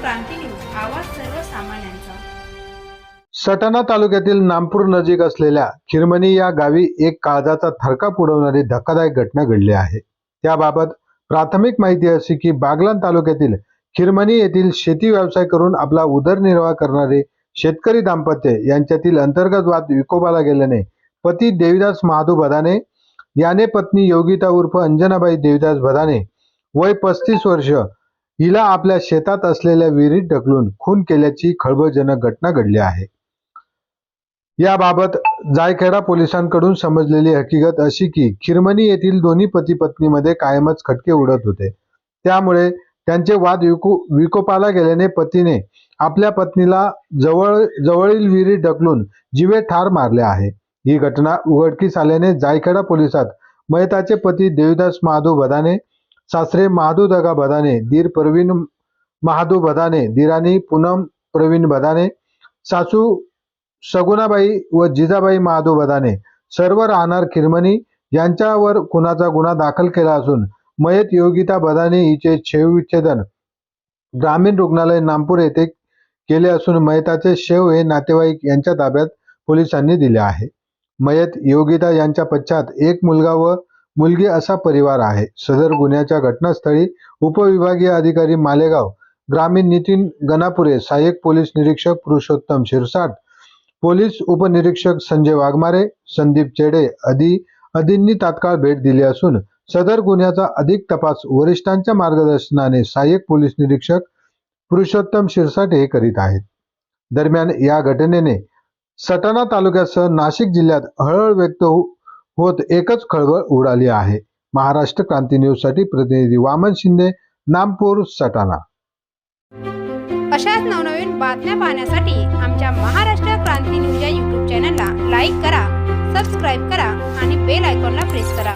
क्रांती news आवाज सर्वसामान्यांचा. सटाणा तालुक्यातील नामपूर नजीक असलेल्या खिरमणी या गावी एक काळजाचा थरकाप उडवणारी धक्कादायक घटना घडली आहे. त्याबाबत प्राथमिक माहिती अशी की बागलान तालुक्यातील खिरमणी येथील शेती व्यवसाय करून आपला उदरनिर्वाह करणारे शेतकरी दाम्पत्य यांच्यातील अंतर्गत वाद विकोपाला गेल्याने पती देविदास महादू भदाने याने पत्नी योगिता उर्फ अंजनाबाई देविदास भदाने वय पस्तीस वर्ष हिला आपल्या शेतात असलेल्या विहिरीत ढकलून खून केल्याची खळबळजनक घटना घडली आहे. याबाबत जायखेडा पोलिसांकडून समजलेली हकीकत अशी की खिरमणी येथील दोन्ही पती पत्नीमध्ये कायमच खटके उडत होते. त्यामुळे त्यांचे वाद विकू विकोपाला गेल्याने पतीने आपल्या पत्नीला जवळ जवळील विहिरीत ढकलून जीवे ठार मारले आहे. ही घटना उघडकीस आल्याने जायखेडा पोलिसात मयताचे पती देवीदास महादू बदाने सासरे महादू दगा बदाने दीर प्रवीण महादू बदाने दिराणी पूनम प्रवीण बदाने सासू सगुणाबाई व जिजाबाई महादू बदाने सर्व राहणार खिरमणी यांच्यावर खुनाचा गुन्हा दाखल केला असून मयत योगिता बदाने हिचे शवविच्छेदन ग्रामीण रुग्णालय नामपूर येथे केले असून मयताचे शेव हे नातेवाईक यांच्या ताब्यात पोलिसांनी दिले आहे. मयत योगिता यांच्या पश्चात एक मुलगा व मुलगी असा परिवार आहे. सदर गुन्ह्याच्या घटनास्थळी उपविभागीय अधिकारी मालेगाव ग्रामीण नितीन गणापुरे सहाय्यक पोलीस निरीक्षक पुरुषोत्तम शिरसाट पोलीस उपनिरीक्षक संजय वाघमारे संदीप चेडे आदी आदींनी तात्काळ भेट दिली असून सदर गुन्ह्याचा अधिक तपास वरिष्ठांच्या मार्गदर्शनाने सहाय्यक पोलीस निरीक्षक पुरुषोत्तम शिरसाट हे करीत आहेत. दरम्यान या घटनेने सटाणा तालुक्यासह नाशिक जिल्ह्यात हळहळ व्यक्त हो होत एकच खळबळ उडाली आहे. महाराष्ट्र क्रांती न्यूजसाठी प्रतिनिधी वामन शिंदे नामपूर सटाणा. अशाच नवनवीन बातम्या पाहण्यासाठी आमच्या महाराष्ट्र क्रांती न्यूज या युट्यूब चॅनलला लाईक करा सबस्क्राईब करा आणि बेल आयकॉनला प्रेस करा.